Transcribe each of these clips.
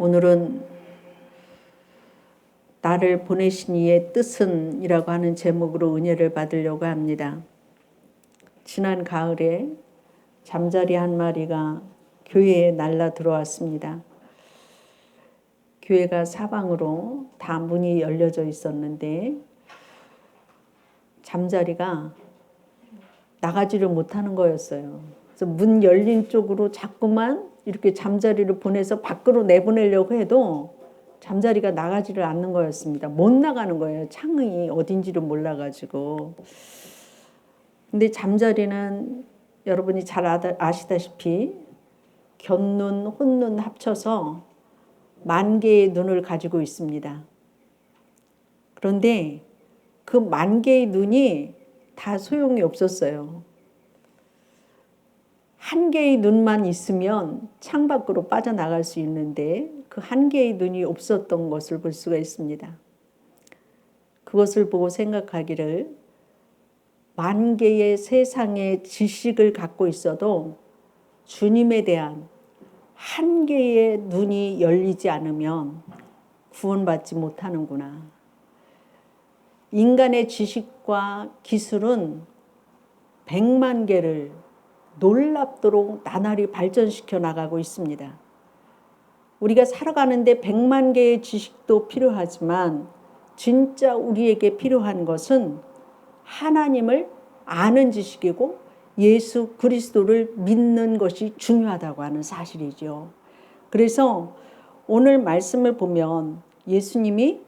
오늘은 나를 보내신 이의 뜻은 이라고 하는 제목으로 은혜를 받으려고 합니다. 지난 가을에 잠자리 한 마리가 교회에 날라 들어왔습니다. 교회가 사방으로 다 문이 열려져 있었는데 잠자리가 나가지를 못하는 거였어요. 그래서 문 열린 쪽으로 자꾸만 이렇게 잠자리를 보내서 밖으로 내보내려고 해도 잠자리가 나가지를 않는 거였습니다. 못 나가는 거예요. 창이 어딘지를 몰라가지고. 근데 잠자리는 여러분이 잘 아시다시피 견눈, 혼눈 합쳐서 만 개의 눈을 가지고 있습니다. 그런데 그 만 개의 눈이 다 소용이 없었어요. 한 개의 눈만 있으면 창밖으로 빠져나갈 수 있는데 그 한 개의 눈이 없었던 것을 볼 수가 있습니다. 그것을 보고 생각하기를 만 개의 세상의 지식을 갖고 있어도 주님에 대한 한 개의 눈이 열리지 않으면 구원받지 못하는구나. 인간의 지식과 기술은 백만 개를 놀랍도록 나날이 발전시켜 나가고 있습니다. 우리가 살아가는데 백만 개의 지식도 필요하지만 진짜 우리에게 필요한 것은 하나님을 아는 지식이고 예수 그리스도를 믿는 것이 중요하다고 하는 사실이죠. 그래서 오늘 말씀을 보면 예수님이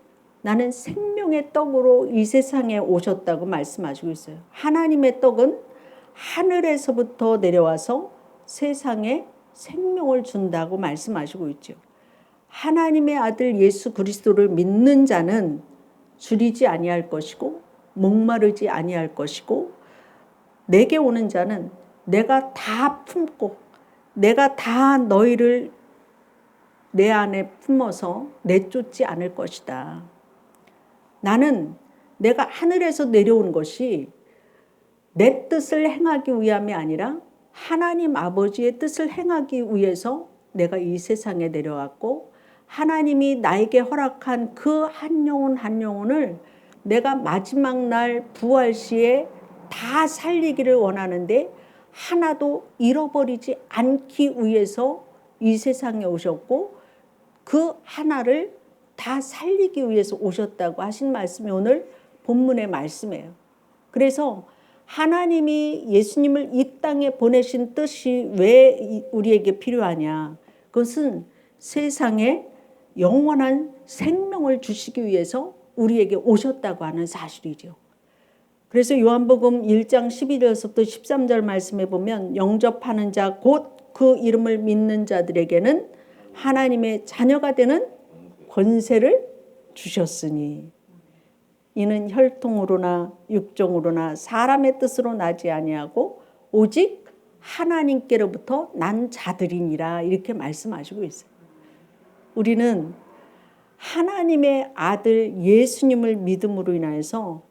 나는 생명의 떡으로 이 세상에 오셨다고 말씀하시고 있어요. 하나님의 떡은 하늘에서부터 내려와서 세상에 생명을 준다고 말씀하시고 있죠. 하나님의 아들 예수 그리스도를 믿는 자는 줄이지 아니할 것이고 목마르지 아니할 것이고 내게 오는 자는 내가 다 품고 내가 다 너희를 내 안에 품어서 내쫓지 않을 것이다. 나는 내가 하늘에서 내려온 것이 내 뜻을 행하기 위함이 아니라 하나님 아버지의 뜻을 행하기 위해서 내가 이 세상에 내려왔고 하나님이 나에게 허락한 그 한 영혼 한 영혼을 내가 마지막 날 부활 시에 다 살리기를 원하는데 하나도 잃어버리지 않기 위해서 이 세상에 오셨고 그 하나를 다 살리기 위해서 오셨다고 하신 말씀이 오늘 본문의 말씀이에요. 그래서 하나님이 예수님을 이 땅에 보내신 뜻이 왜 우리에게 필요하냐? 그것은 세상에 영원한 생명을 주시기 위해서 우리에게 오셨다고 하는 사실이죠. 그래서 요한복음 1장 11절부터 13절 말씀에 보면 영접하는 자 곧 그 이름을 믿는 자들에게는 하나님의 자녀가 되는 권세를 주셨으니 이는 혈통으로나 육종으로나 사람의 뜻으로 나지 아니하고 오직 하나님께로부터 난 자들이니라 이렇게 말씀하시고 있어요. 우리는 하나님의 아들 예수님을 믿음으로 인하여서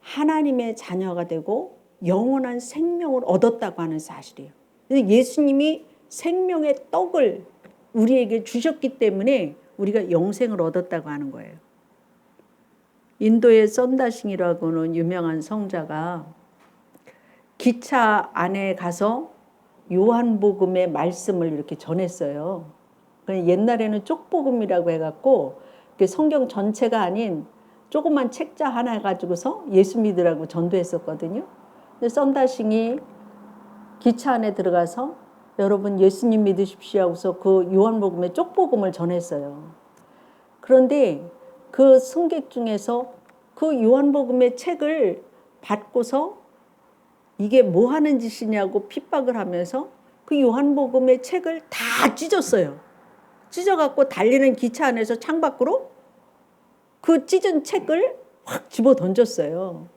하나님의 자녀가 되고 영원한 생명을 얻었다고 하는 사실이에요. 예수님이 생명의 떡을 우리에게 주셨기 때문에 우리가 영생을 얻었다고 하는 거예요. 인도의 썬다싱이라고는 유명한 성자가 기차 안에 가서 요한복음의 말씀을 이렇게 전했어요. 옛날에는 쪽복음이라고 해갖고 성경 전체가 아닌 조그만 책자 하나 가지고서 예수 믿으라고 전도했었거든요. 근데 썬다싱이 기차 안에 들어가서 여러분 예수님 믿으십시오 하고서 그 요한복음의 쪽복음을 전했어요. 그런데 그 승객 중에서 그 요한복음의 책을 받고서 이게 뭐 하는 짓이냐고 핍박을 하면서 그 요한복음의 책을 다 찢었어요. 찢어갖고 달리는 기차 안에서 창밖으로 그 찢은 책을 확 집어 던졌어요.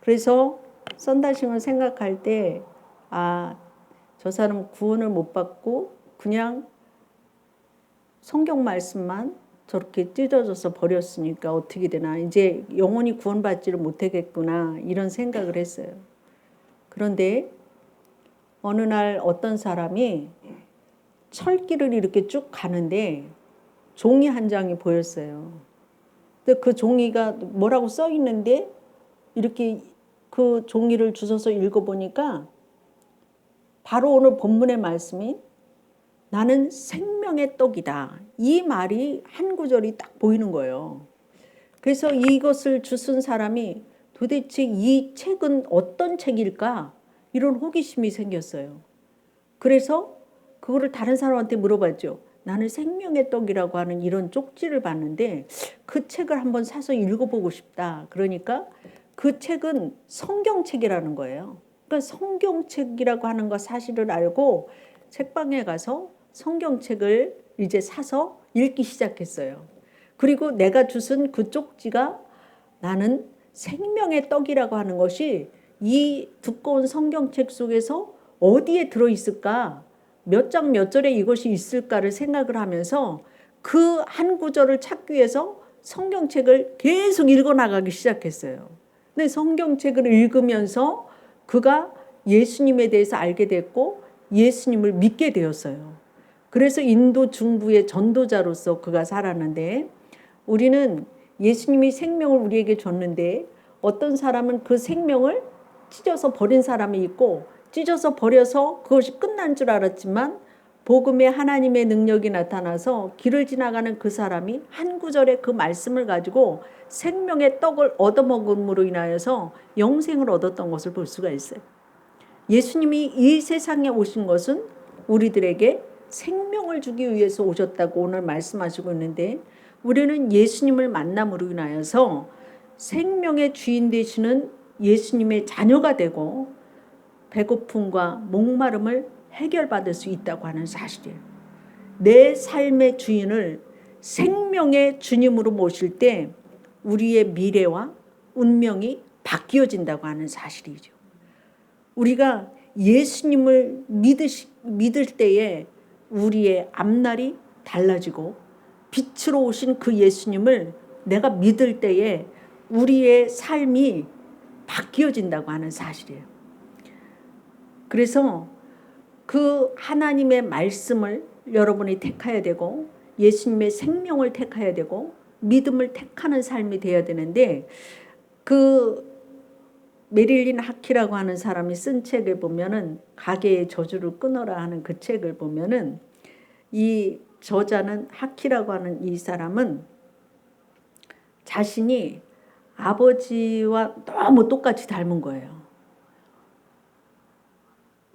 그래서 썬다싱을 생각할 때, 아, 저 사람 구원을 못 받고 그냥 성경 말씀만 저렇게 찢어져서 버렸으니까 어떻게 되나. 이제 영원히 구원받지를 못하겠구나. 이런 생각을 했어요. 그런데 어느 날 어떤 사람이 철길을 이렇게 쭉 가는데 종이 한 장이 보였어요. 근데 그 종이가 뭐라고 써 있는데 이렇게 그 종이를 주워서 읽어보니까 바로 오늘 본문의 말씀이 나는 생명의 떡이다. 이 말이 한 구절이 딱 보이는 거예요. 그래서 이것을 주순 사람이 도대체 이 책은 어떤 책일까? 이런 호기심이 생겼어요. 그래서 그거를 다른 사람한테 물어봤죠. 나는 생명의 떡이라고 하는 이런 쪽지를 봤는데 그 책을 한번 사서 읽어보고 싶다. 그러니까 그 책은 성경책이라는 거예요. 그러니까 성경책이라고 하는 거 사실을 알고 책방에 가서 성경책을 이제 사서 읽기 시작했어요. 그리고 내가 주순 그 쪽지가 나는 생명의 떡이라고 하는 것이 이 두꺼운 성경책 속에서 어디에 들어 있을까? 몇 장 몇 절에 이것이 있을까를 생각을 하면서 그 한 구절을 찾기 위해서 성경책을 계속 읽어 나가기 시작했어요. 근데 성경책을 읽으면서 그가 예수님에 대해서 알게 됐고 예수님을 믿게 되었어요. 그래서 인도 중부의 전도자로서 그가 살았는데 우리는 예수님이 생명을 우리에게 줬는데 어떤 사람은 그 생명을 찢어서 버린 사람이 있고 찢어서 버려서 그것이 끝난 줄 알았지만 복음의 하나님의 능력이 나타나서 길을 지나가는 그 사람이 한 구절의 그 말씀을 가지고 생명의 떡을 얻어먹음으로 인하여서 영생을 얻었던 것을 볼 수가 있어요. 예수님이 이 세상에 오신 것은 우리들에게 생명을 주기 위해서 오셨다고 오늘 말씀하시고 있는데 우리는 예수님을 만남으로 인하여서 생명의 주인 되시는 예수님의 자녀가 되고 배고픔과 목마름을 해결받을 수 있다고 하는 사실이에요. 내 삶의 주인을 생명의 주님으로 모실 때 우리의 미래와 운명이 바뀌어진다고 하는 사실이죠. 우리가 예수님을 믿으시, 믿을 때에 우리의 앞날이 달라지고 빛으로 오신 그 예수님을 내가 믿을 때에 우리의 삶이 바뀌어진다고 하는 사실이에요. 그래서 그 하나님의 말씀을 여러분이 택해야 되고 예수님의 생명을 택해야 되고 믿음을 택하는 삶이 되어야 되는데 그 메릴린 하키라고 하는 사람이 쓴 책을 보면은 가게의 저주를 끊어라 하는 그 책을 보면은 이 저자는 하키라고 하는 이 사람은 자신이 아버지와 너무 똑같이 닮은 거예요.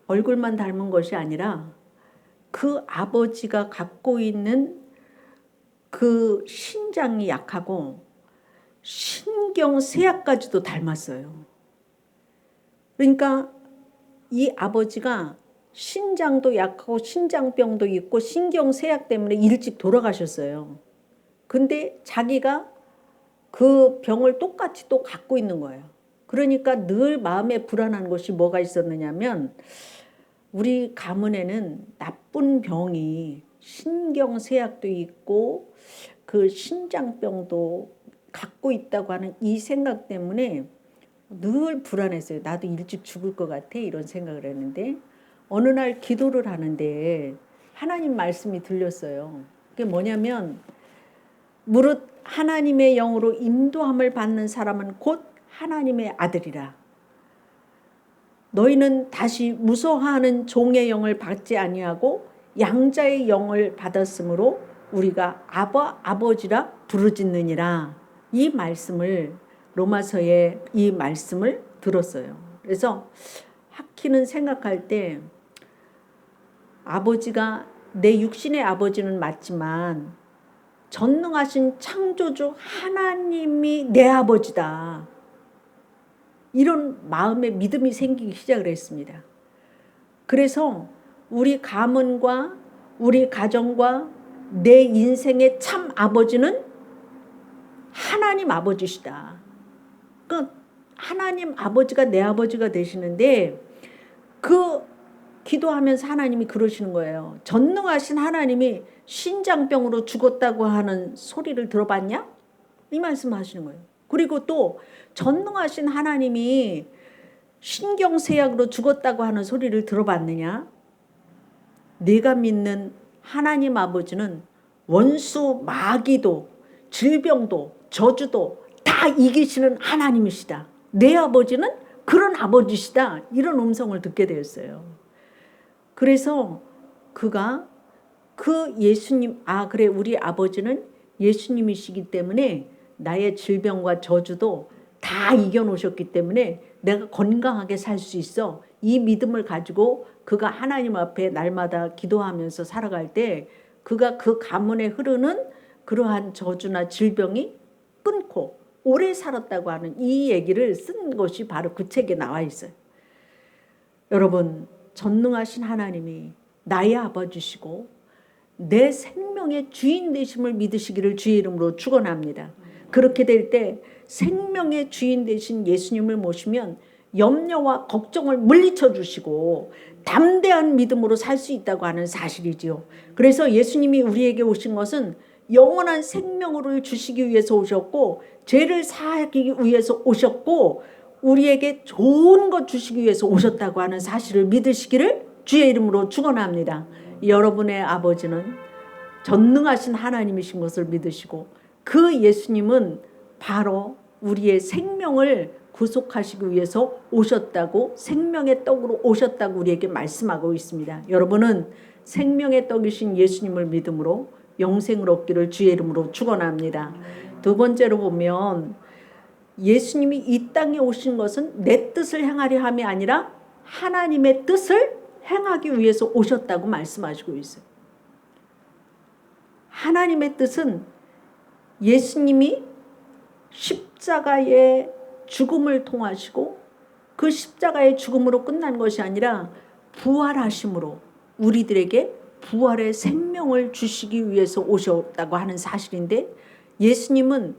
얼굴만 닮은 것이 아니라 그 아버지가 갖고 있는 그 신장이 약하고 신경쇠약까지도 닮았어요. 그러니까 이 아버지가 신장도 약하고 신장병도 있고 신경쇠약 때문에 일찍 돌아가셨어요. 근데 자기가 그 병을 똑같이 또 갖고 있는 거예요. 그러니까 늘 마음에 불안한 것이 뭐가 있었느냐면 우리 가문에는 나쁜 병이 신경쇠약도 있고 그 신장병도 갖고 있다고 하는 이 생각 때문에 늘 불안했어요. 나도 일찍 죽을 것 같아 이런 생각을 했는데 어느 날 기도를 하는데 하나님 말씀이 들렸어요. 그게 뭐냐면 무릇 하나님의 영으로 인도함을 받는 사람은 곧 하나님의 아들이라. 너희는 다시 무서워하는 종의 영을 받지 아니하고 양자의 영을 받았으므로 우리가 아버 아버지라 부르짖느니라. 이 말씀을 로마서의 이 말씀을 들었어요. 그래서 하키는 생각할 때 아버지가 내 육신의 아버지는 맞지만 전능하신 창조주 하나님이 내 아버지다. 이런 마음의 믿음이 생기기 시작을 했습니다. 그래서 우리 가문과 우리 가정과 내 인생의 참 아버지는 하나님 아버지시다. 그 하나님 아버지가 내 아버지가 되시는데 그 기도하면서 하나님이 그러시는 거예요. 전능하신 하나님이 신장병으로 죽었다고 하는 소리를 들어봤냐? 이 말씀 하시는 거예요. 그리고 또 전능하신 하나님이 신경쇠약으로 죽었다고 하는 소리를 들어봤느냐? 네가 믿는 하나님 아버지는 원수 마귀도 질병도 저주도 다 이기시는 하나님이시다. 내 아버지는 그런 아버지시다. 이런 음성을 듣게 되었어요. 그래서 그가 그 예수님, 아, 그래, 우리 아버지는 예수님이시기 때문에 나의 질병과 저주도 다 이겨놓으셨기 때문에 내가 건강하게 살 수 있어. 이 믿음을 가지고 그가 하나님 앞에 날마다 기도하면서 살아갈 때 그가 그 가문에 흐르는 그러한 저주나 질병이 끊고 오래 살았다고 하는 이 얘기를 쓴 것이 바로 그 책에 나와 있어요. 여러분, 전능하신 하나님이 나의 아버지시고 내 생명의 주인 되심을 믿으시기를 주의 이름으로 축원합니다. 그렇게 될 때 생명의 주인 되신 예수님을 모시면 염려와 걱정을 물리쳐 주시고 담대한 믿음으로 살 수 있다고 하는 사실이지요. 그래서 예수님이 우리에게 오신 것은 영원한 생명을 주시기 위해서 오셨고 죄를 사하기 위해서 오셨고 우리에게 좋은 것 주시기 위해서 오셨다고 하는 사실을 믿으시기를 주의 이름으로 축원합니다. 여러분의 아버지는 전능하신 하나님이신 것을 믿으시고 그 예수님은 바로 우리의 생명을 구속하시기 위해서 오셨다고 생명의 떡으로 오셨다고 우리에게 말씀하고 있습니다. 여러분은 생명의 떡이신 예수님을 믿음으로 영생을 얻기를 주의 이름으로 축원합니다. 두 번째로 보면 예수님이 이 땅에 오신 것은 내 뜻을 행하려 함이 아니라 하나님의 뜻을 행하기 위해서 오셨다고 말씀하시고 있어요. 하나님의 뜻은 예수님이 십자가의 죽음을 통하시고 그 십자가의 죽음으로 끝난 것이 아니라 부활하심으로 우리들에게 부활의 생명을 주시기 위해서 오셨다고 하는 사실인데 예수님은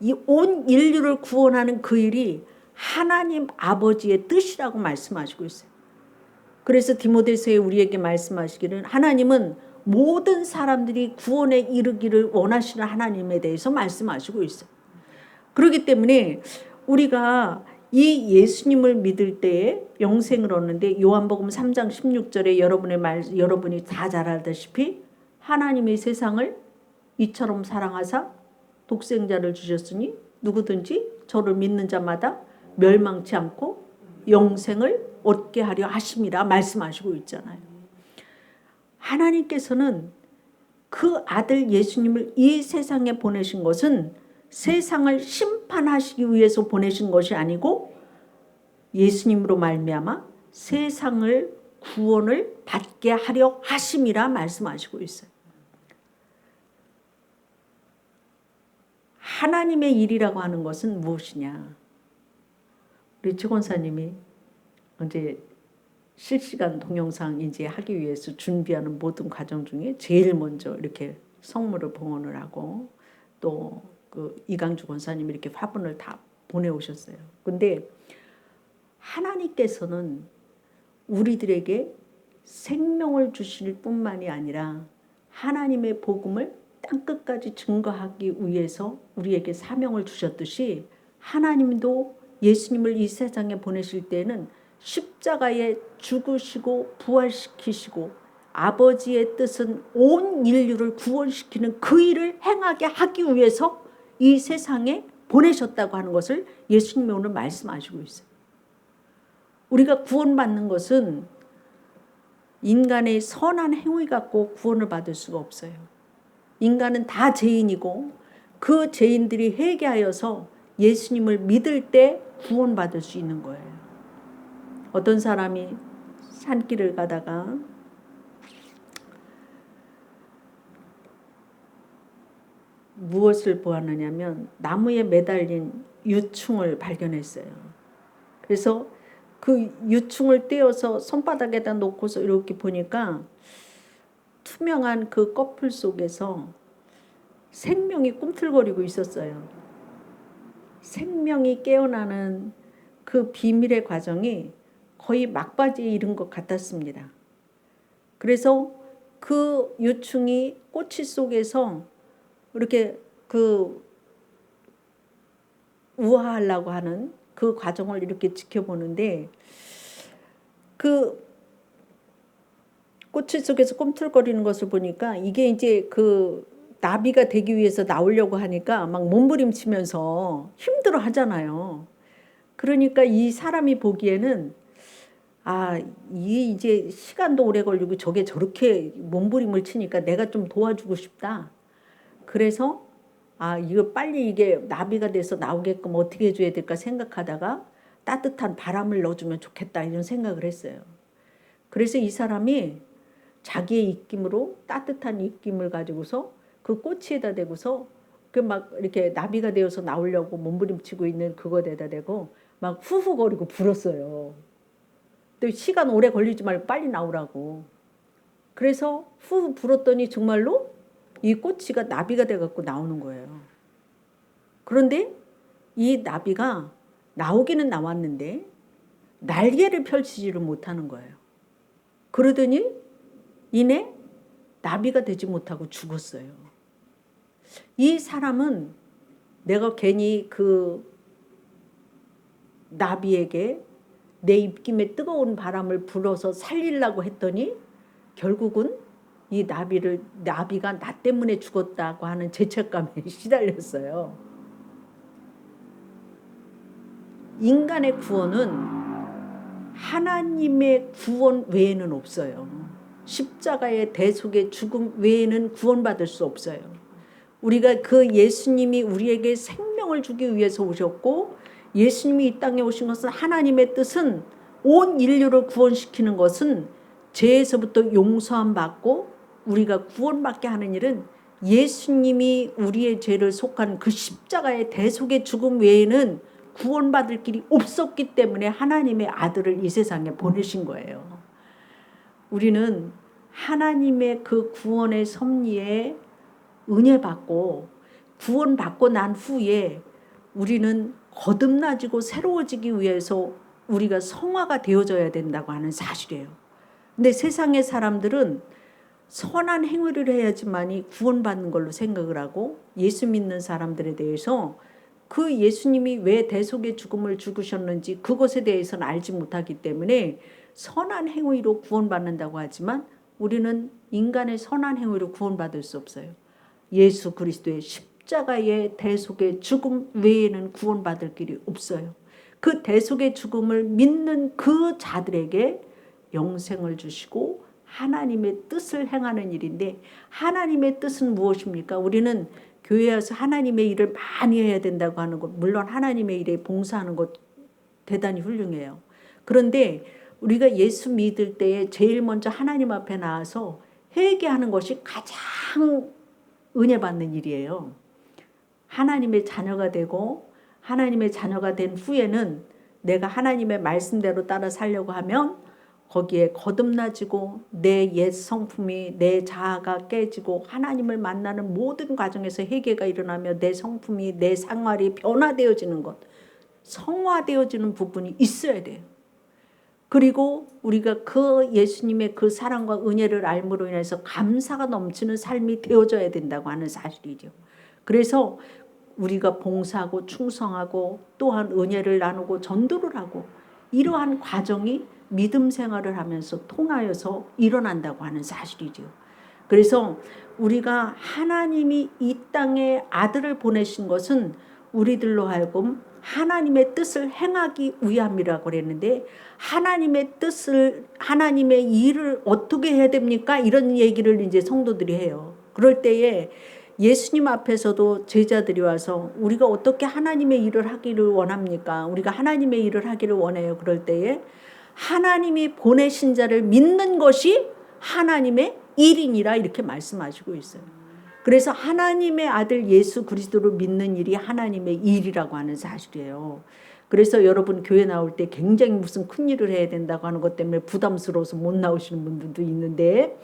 이 온 인류를 구원하는 그 일이 하나님 아버지의 뜻이라고 말씀하시고 있어요. 그래서 디모데서에 우리에게 말씀하시기를 하나님은 모든 사람들이 구원에 이르기를 원하시는 하나님에 대해서 말씀하시고 있어요. 그렇기 때문에 우리가 이 예수님을 믿을 때에 영생을 얻는데 요한복음 3장 16절에 여러분의 말 여러분이 다 잘 알다시피 하나님이 세상을 이처럼 사랑하사 독생자를 주셨으니 누구든지 저를 믿는 자마다 멸망치 않고 영생을 얻게 하려 하심이라 말씀하시고 있잖아요. 하나님께서는 그 아들 예수님을 이 세상에 보내신 것은 세상을 심판하시기 위해서 보내신 것이 아니고 예수님으로 말미암아 세상을 구원을 받게 하려 하심이라 말씀하시고 있어요. 하나님의 일이라고 하는 것은 무엇이냐? 우리 최 권사님이 이제 실시간 동영상 이제 하기 위해서 준비하는 모든 과정 중에 제일 먼저 이렇게 성물을 봉헌을 하고 또 그 이강주 권사님이 이렇게 화분을 다 보내오셨어요. 근데 하나님께서는 우리들에게 생명을 주실 뿐만이 아니라 하나님의 복음을 땅끝까지 증거하기 위해서 우리에게 사명을 주셨듯이 하나님도 예수님을 이 세상에 보내실 때는 십자가에 죽으시고 부활시키시고 아버지의 뜻은 온 인류를 구원시키는 그 일을 행하게 하기 위해서 이 세상에 보내셨다고 하는 것을 예수님이 오늘 말씀하시고 있어요. 우리가 구원받는 것은 인간의 선한 행위 갖고 구원을 받을 수가 없어요. 인간은 다 죄인이고 그 죄인들이 회개하여서 예수님을 믿을 때 구원받을 수 있는 거예요. 어떤 사람이 산길을 가다가 무엇을 보았느냐면 나무에 매달린 유충을 발견했어요. 그래서 그 유충을 떼어서 손바닥에다 놓고서 이렇게 보니까 투명한 그 껍풀 속에서 생명이 꿈틀거리고 있었어요. 생명이 깨어나는 그 비밀의 과정이 거의 막바지에 이른 것 같았습니다. 그래서 그 유충이 꼬치 속에서 이렇게 그 우아하려고 하는 그 과정을 이렇게 지켜보는데 그 꼬치 속에서 꿈틀거리는 것을 보니까 이게 이제 그 나비가 되기 위해서 나오려고 하니까 막 몸부림치면서 힘들어 하잖아요. 그러니까 이 사람이 보기에는 아, 이 이제 시간도 오래 걸리고 저게 저렇게 몸부림을 치니까 내가 좀 도와주고 싶다. 그래서 아, 이거 빨리 이게 나비가 돼서 나오게끔 어떻게 해줘야 될까 생각하다가 따뜻한 바람을 넣어주면 좋겠다 이런 생각을 했어요. 그래서 이 사람이 자기의 입김으로 따뜻한 입김을 가지고서 그 꼬치에다 대고서 그 막 이렇게 나비가 되어서 나오려고 몸부림치고 있는 그거에다 대고 막 후후거리고 불었어요. 또 시간 오래 걸리지 말고 빨리 나오라고. 그래서 후 불었더니 정말로 이 꼬치가 나비가 돼갖고 나오는 거예요. 그런데 이 나비가 나오기는 나왔는데 날개를 펼치지를 못하는 거예요. 그러더니 이내 나비가 되지 못하고 죽었어요. 이 사람은 내가 괜히 그 나비에게 내 입김에 뜨거운 바람을 불어서 살리려고 했더니 결국은 이 나비를 나비가 나 때문에 죽었다고 하는 죄책감에 시달렸어요. 인간의 구원은 하나님의 구원 외에는 없어요. 십자가의 대속의 죽음 외에는 구원받을 수 없어요. 우리가 그 예수님이 우리에게 생명을 주기 위해서 오셨고 예수님이 이 땅에 오신 것은 하나님의 뜻은 온 인류를 구원시키는 것은 죄에서부터 용서함 받고 우리가 구원받게 하는 일은 예수님이 우리의 죄를 속한 그 십자가의 대속의 죽음 외에는 구원받을 길이 없었기 때문에 하나님의 아들을 이 세상에 보내신 거예요. 우리는 하나님의 그 구원의 섭리에 은혜 받고 구원 받고 난 후에 우리는 거듭나지고 새로워지기 위해서 우리가 성화가 되어져야 된다고 하는 사실이에요. 근데 세상의 사람들은 선한 행위를 해야지만이 구원받는 걸로 생각을 하고 예수 믿는 사람들에 대해서 그 예수님이 왜 대속의 죽음을 죽으셨는지 그것에 대해서는 알지 못하기 때문에 선한 행위로 구원받는다고 하지만 우리는 인간의 선한 행위로 구원받을 수 없어요. 예수 그리스도의 십자가의 대속의 죽음 외에는 구원받을 길이 없어요. 그 대속의 죽음을 믿는 그 자들에게 영생을 주시고 하나님의 뜻을 행하는 일인데 하나님의 뜻은 무엇입니까? 우리는 교회에서 하나님의 일을 많이 해야 된다고 하는 것 물론 하나님의 일에 봉사하는 것 대단히 훌륭해요. 그런데 우리가 예수 믿을 때에 제일 먼저 하나님 앞에 나와서 회개하는 것이 가장 은혜 받는 일이에요. 하나님의 자녀가 되고 하나님의 자녀가 된 후에는 내가 하나님의 말씀대로 따라 살려고 하면 거기에 거듭나지고 내 옛 성품이 내 자아가 깨지고 하나님을 만나는 모든 과정에서 회개가 일어나며 내 성품이 내 생활이 변화되어지는 것 성화되어지는 부분이 있어야 돼요. 그리고 우리가 그 예수님의 그 사랑과 은혜를 알므로 인해서 감사가 넘치는 삶이 되어져야 된다고 하는 사실이죠. 그래서 우리가 봉사하고 충성하고 또한 은혜를 나누고 전도를 하고 이러한 과정이 믿음 생활을 하면서 통하여서 일어난다고 하는 사실이죠. 그래서 우리가 하나님이 이 땅에 아들을 보내신 것은 우리들로 하여금 하나님의 뜻을 행하기 위함이라고 그랬는데 하나님의 뜻을 하나님의 일을 어떻게 해야 됩니까? 이런 얘기를 이제 성도들이 해요. 그럴 때에 예수님 앞에서도 제자들이 와서 우리가 어떻게 하나님의 일을 하기를 원합니까? 우리가 하나님의 일을 하기를 원해요. 그럴 때에 하나님이 보내신 자를 믿는 것이 하나님의 일이니라 이렇게 말씀하시고 있어요. 그래서 하나님의 아들 예수 그리스도를 믿는 일이 하나님의 일이라고 하는 사실이에요. 그래서 여러분 교회 나올 때 굉장히 무슨 큰 일을 해야 된다고 하는 것 때문에 부담스러워서 못 나오시는 분들도 있는데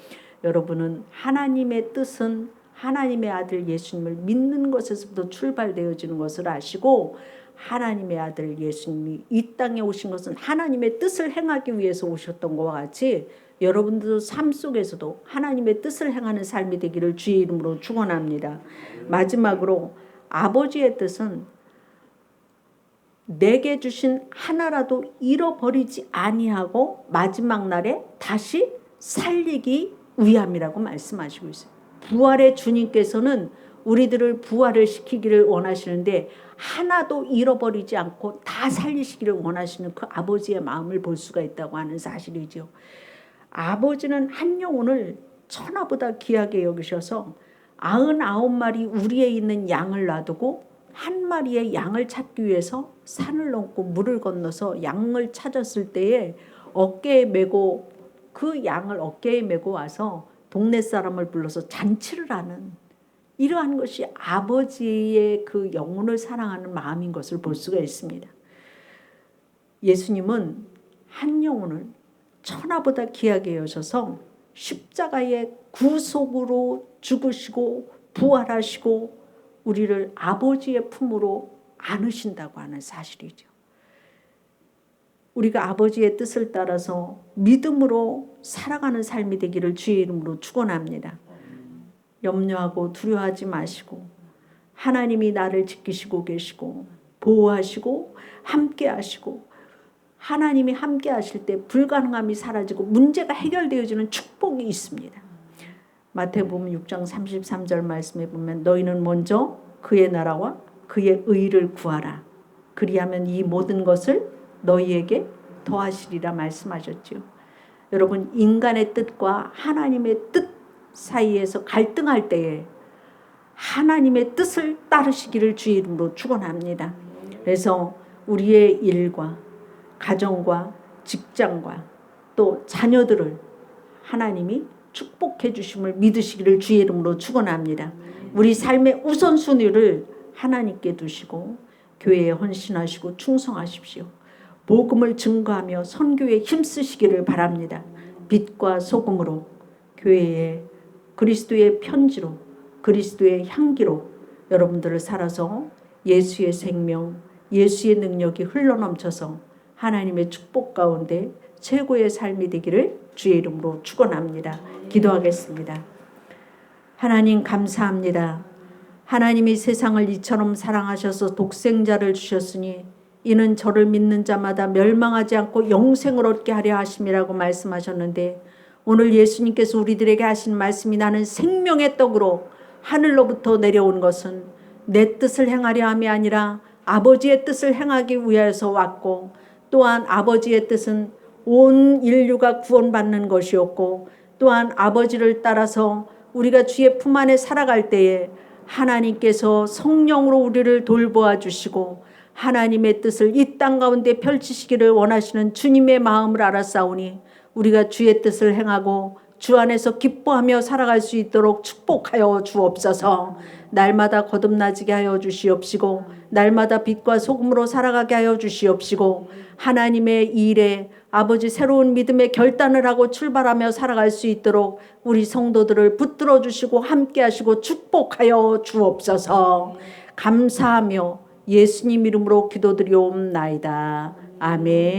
여러분은 하나님의 뜻은 하나님의 아들 예수님을 믿는 것에서부터 출발되어지는 것을 아시고 하나님의 아들 예수님이 이 땅에 오신 것은 하나님의 뜻을 행하기 위해서 오셨던 것과 같이 여러분들도 삶 속에서도 하나님의 뜻을 행하는 삶이 되기를 주의 이름으로 축원합니다. 마지막으로 아버지의 뜻은 내게 주신 하나라도 잃어버리지 아니하고 마지막 날에 다시 살리기 위함이라고 말씀하시고 있어요. 부활의 주님께서는 우리들을 부활을 시키기를 원하시는데 하나도 잃어버리지 않고 다 살리시기를 원하시는 그 아버지의 마음을 볼 수가 있다고 하는 사실이죠. 아버지는 한 영혼을 천하보다 귀하게 여기셔서 아흔아홉 마리 우리에 있는 양을 놔두고 한 마리의 양을 찾기 위해서 산을 넘고 물을 건너서 양을 찾았을 때에 어깨에 메고 그 양을 어깨에 메고 와서 동네 사람을 불러서 잔치를 하는 이러한 것이 아버지의 그 영혼을 사랑하는 마음인 것을 볼 수가 있습니다. 예수님은 한 영혼을 천하보다 귀하게 여셔서 십자가의 구속으로 죽으시고 부활하시고 우리를 아버지의 품으로 안으신다고 하는 사실이죠. 우리가 아버지의 뜻을 따라서 믿음으로 살아가는 삶이 되기를 주의 이름으로 축원합니다. 염려하고 두려워하지 마시고 하나님이 나를 지키시고 계시고 보호하시고 함께 하시고 하나님이 함께 하실 때 불가능함이 사라지고 문제가 해결되어지는 축복이 있습니다. 마태복음 6장 33절 말씀에 보면 너희는 먼저 그의 나라와 그의 의를 구하라. 그리하면 이 모든 것을 너희에게 더하시리라 말씀하셨지요. 여러분 인간의 뜻과 하나님의 뜻 사이에서 갈등할 때에 하나님의 뜻을 따르시기를 주의 이름으로 축원합니다. 그래서 우리의 일과 가정과 직장과 또 자녀들을 하나님이 축복해 주심을 믿으시기를 주의 이름으로 축원합니다. 우리 삶의 우선순위를 하나님께 두시고 교회에 헌신하시고 충성하십시오. 복음을 증거하며 선교에 힘쓰시기를 바랍니다. 빛과 소금으로 교회에 그리스도의 편지로 그리스도의 향기로 여러분들을 살아서 예수의 생명, 예수의 능력이 흘러넘쳐서 하나님의 축복 가운데 최고의 삶이 되기를 주의 이름으로 축원합니다. 기도하겠습니다. 하나님 감사합니다. 하나님이 세상을 이처럼 사랑하셔서 독생자를 주셨으니 이는 저를 믿는 자마다 멸망하지 않고 영생을 얻게 하려 하심이라고 말씀하셨는데 오늘 예수님께서 우리들에게 하신 말씀이 나는 생명의 떡으로 하늘로부터 내려온 것은 내 뜻을 행하려 함이 아니라 아버지의 뜻을 행하기 위해서 왔고 또한 아버지의 뜻은 온 인류가 구원받는 것이었고 또한 아버지를 따라서 우리가 주의 품 안에 살아갈 때에 하나님께서 성령으로 우리를 돌보아 주시고 하나님의 뜻을 이 땅 가운데 펼치시기를 원하시는 주님의 마음을 알았사오니 우리가 주의 뜻을 행하고 주 안에서 기뻐하며 살아갈 수 있도록 축복하여 주옵소서. 날마다 거듭나지게 하여 주시옵시고 날마다 빛과 소금으로 살아가게 하여 주시옵시고 하나님의 일에 아버지 새로운 믿음의 결단을 하고 출발하며 살아갈 수 있도록 우리 성도들을 붙들어 주시고 함께 하시고 축복하여 주옵소서. 감사하며 예수님 이름으로 기도드리옵나이다. 아멘.